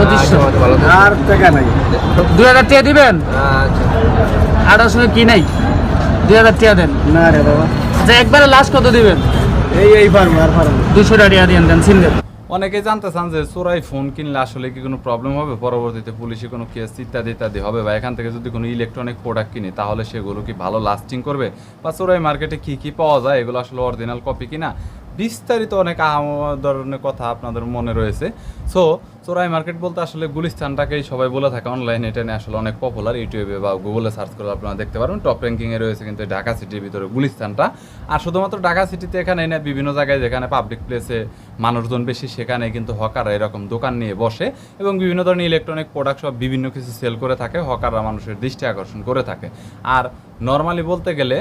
পঁচিশশো। আর টাকা নাই। দুই হাজার টাকা দিবেন? আচ্ছা। আঠারোশো কি নাই? দুই হাজার টাকা দেন। না রে বাবা। আচ্ছা একবারে লাস্ট কত দিবেন? এই এই পারব আর পারব দুশো টাকা দিয়ে দেন সিঙ্গেল। অনেকে জানতে চান যে চোরাই ফোন কিনলে আসলে কি কোনো প্রবলেম হবে? পরবর্তীতে পুলিশে কোনো কেস ইত্যাদি ইত্যাদি হবে? বা এখান থেকে যদি কোনো ইলেকট্রনিক প্রোডাক্ট কিনি তাহলে সেগুলো কি ভালো লাস্টিং করবে? বা চোরাই মার্কেটে কি কি পাওয়া যায়? এগুলো আসলে অরিজিনাল কপি কিনা? বিস্তারিত অনেক ধরনের কথা আপনাদের মনে রয়েছে। সো চোরাই মার্কেট বলতে আসলে গুলিস্তানটাকেই সবাই বলে থাকে। অনলাইনে এটা নিয়ে আসলে অনেক পপুলার ইউটিউবে বা গুগলে সার্চ করে আপনারা দেখতে পারবেন। টপ র্যাঙ্কিংয়ে রয়েছে কিন্তু ঢাকা সিটির ভিতরে গুলিস্তানটা। আর শুধুমাত্র ঢাকা সিটিতে এখানে না, বিভিন্ন জায়গায় যেখানে পাবলিক প্লেসে মানুষজন বেশি, সেখানে কিন্তু হকাররা এরকম দোকান নিয়ে বসে এবং বিভিন্ন ধরনের ইলেকট্রনিক প্রোডাক্ট সব বিভিন্ন কিছু সেল করে থাকে। হকাররা মানুষের দৃষ্টি আকর্ষণ করে থাকে। আর নর্মালি বলতে গেলে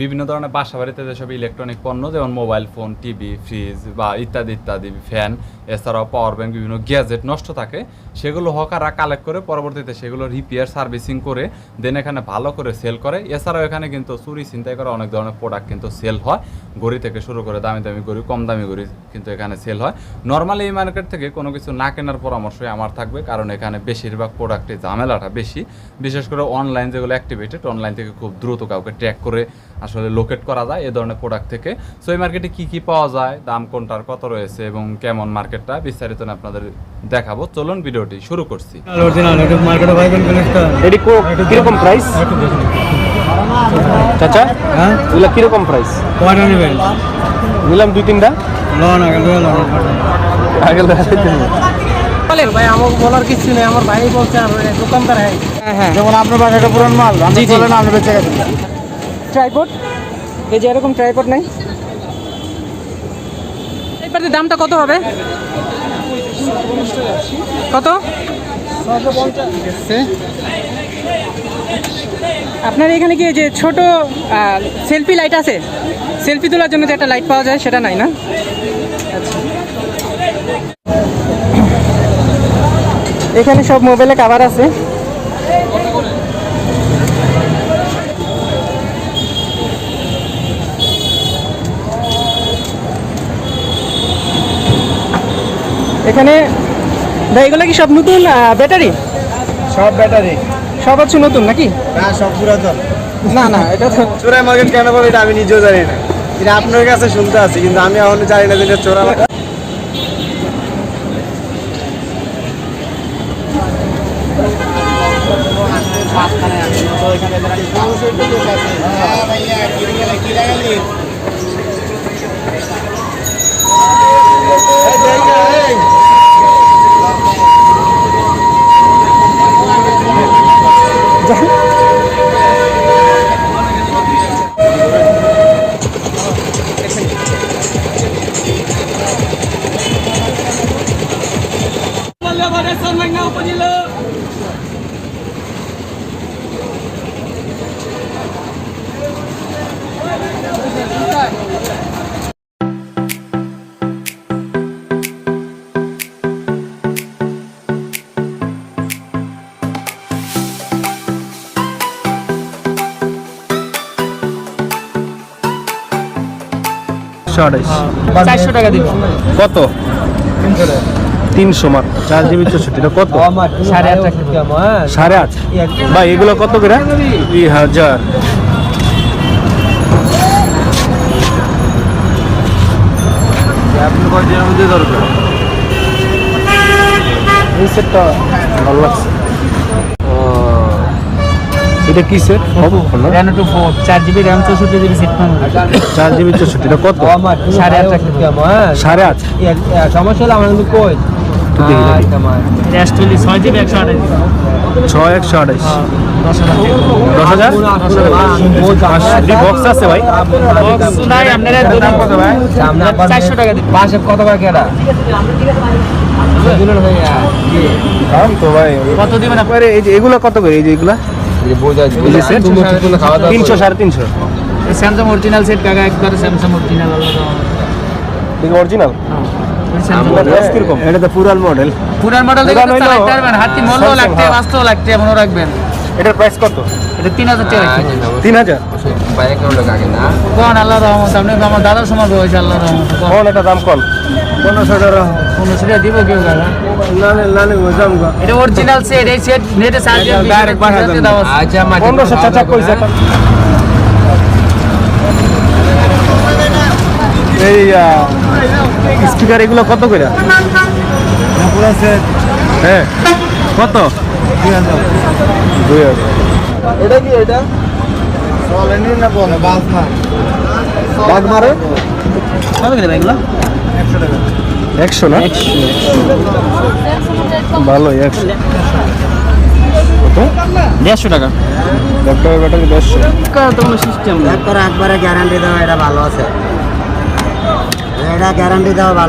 বিভিন্ন ধরনের বাসা বাড়িতে যেসব ইলেকট্রনিক পণ্য, যেমন মোবাইল ফোন টিভি ফ্রিজ বা ইত্যাদি ইত্যাদি ফ্যান এছাড়াও পাওয়ার ব্যাংক বিভিন্ন গ্যাজেট নষ্ট থাকে, সেগুলো হকাররা কালেক্ট করে পরবর্তীতে সেগুলো রিপেয়ার সার্ভিসিং করে দেন এখানে ভালো করে সেল করে। এছাড়াও এখানে কিন্তু চুরি ছিনতাই করা অনেক ধরনের প্রোডাক্ট কিন্তু সেল হয়। গড়ি থেকে শুরু করে দামি দামি গড়ি, কম দামি গড়ি কিন্তু এখানে সেল হয়। নর্মালি এই মার্কেট থেকে কোনো কিছু না কেনার পরামর্শই আমার থাকবে, কারণ এখানে বেশিরভাগ প্রোডাক্টে ঝামেলাটা বেশি। বিশেষ করে অনলাইন যেগুলো অ্যাক্টিভেটেড অনলাইন থেকে খুব দ্রুত কাউকে ট্র্যাক করে আসলে লোকেট করা যায় এ ধরনের প্রোডাক্ট থেকে। সো এই মার্কেটে কী কী পাওয়া যায় দাম কোনটার কত রয়েছে এবং কেমন মার্কেটটা বিস্তারিত আপনাদের দেখাবো। চলুন ভিডিওটি শুরু করছি। এটা কীরকম প্রাইস চাচা হ্যাঁ? এগুলো কীরকম প্রাইস কয়টা নেবেন নিলাম দুই তিনটা? লোন আগে আগে বলেন ভাই আমার বলার কিছু নেই আমার ভাই বলছে আর দোকানদার হ্যাঁ। হ্যাঁ যেমন আপনার পুরান মাল আপনি। বলেন আপনি বেঁচে গেছেন। ট্রাইপড এই যে এরকম ট্রাইপড নাই। ট্রাইপডের দামটা কত হবে? কত? আপনার এখানে কি এই যে ছোট সেলফি লাইট আছে? সেলফি তোলার জন্য যে একটা লাইট পাওয়া যায় সেটা নাই না? এখানে সব মোবাইলে কাভার আছে। এখানে ভাই এগুলো কি সব নতুন ব্যাটারি? সব ব্যাটারি। সব হচ্ছে নতুন নাকি? না সব পুরাতন। না না এটা তো চোরাই মার্কেট কেন বলে এটা আমি নিজেও জানি না। এটা আপনার কাছে শুনতে আছি কিন্তু আমি এখনও জানি না যে এটা চোরা ¿Ya? Vale, চারশো টাকা দিব। কত? তিনশো মার চার জিবি চৌষট্টি কত? সাড়ে আট টাকা। সাড়ে আট? ভাই এগুলো কত করে? দুই হাজার। দরকার? ভালো লাগছে। এটা কি সেট র্যানো টু ফোর চার জিবি র্যাম চৌষট্টি জিবি সিট চার জিবি চৌষট্টি এটা কত সাড়ে আট টাকা সাড়ে আট সমস্যা হলে আমার কিন্তু কই ছয় জিবি একশো আঠাশ ছয় একশো দশ হাজার বক্স আছে ভাই বক্স নাই আপনারা চারশো টাকা দিন পাশে কত ভাই কেডা দাম তো ভাই কত দিবেন আপনার আরে এই যে এগুলো কত করে এই যে এগুলা তিনশো সাড়ে তিনশো। স্যামসাং অরিজিনাল সেট কাকা একবার স্যামসাং অরিজিনাল আলাদা অরিজিনাল এটা তো পুরান মডেল পুরান মডেল হাতি Samsung, লাগতে হ্যাঁ। বাস্তব লাগতে এমনও রাখবেন। এটার প্রাইস কত? এটা তিন হাজার টাকা তিন হাজার? কোন আল্লাহ রহমত? আপনি আমার দাদার সময় হয়েছে আল্লাহ রহমত। কোন? এটা দাম কোন? পনেরোশো টাকা। পনেরোশো দিব কেউ কাকা না না না না বুঝলাম গো এটা অরিজিনাল সেট এই সেট নেটে সার্চ direct পাঠা যাবে। আচ্ছা পনেরোশো চাচা কইছে এই স্পিকার এগুলো কত পুরো সেট হ্যাঁ কত দুই হাজার এটা কি এটা চলেনি না বলে বাস না বাস মারে। একশো না? ভালো একশো। কত? দেড়শো টাকা। একটা ব্যাটারি দেড়শো? তো কোনো সিস্টেম একবারে একবারে গ্যারান্টি দেওয়া এটা ভালো আছে। এটা গ্যারান্টি দেওয়া ভালো